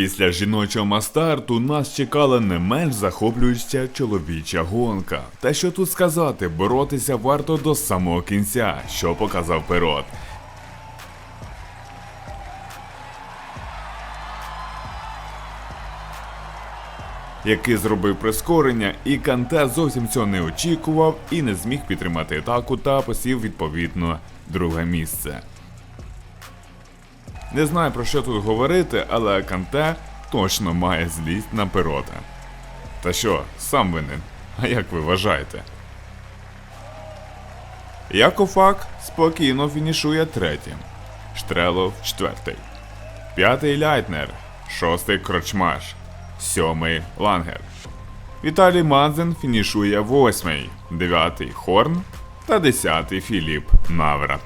Після жіночого мастарту нас чекала не менш захоплююча чоловіча гонка. Та що тут сказати, боротися варто до самого кінця, що показав Перот. який зробив прискорення, і Канте зовсім цього не очікував і не зміг підтримати атаку та посів відповідно друге місце. Не знаю про що тут говорити, але Канте точно має злість на пирота. Та що, сам винен, а як ви вважаєте? Якофак спокійно фінішує третім, Штрелов четвертий, п'ятий Ляйтнер, шостий Крочмаш, сьомий Лангер. Віталій Мадзен фінішує восьмий, дев'ятий Хорн та десятий Філіп Наврат.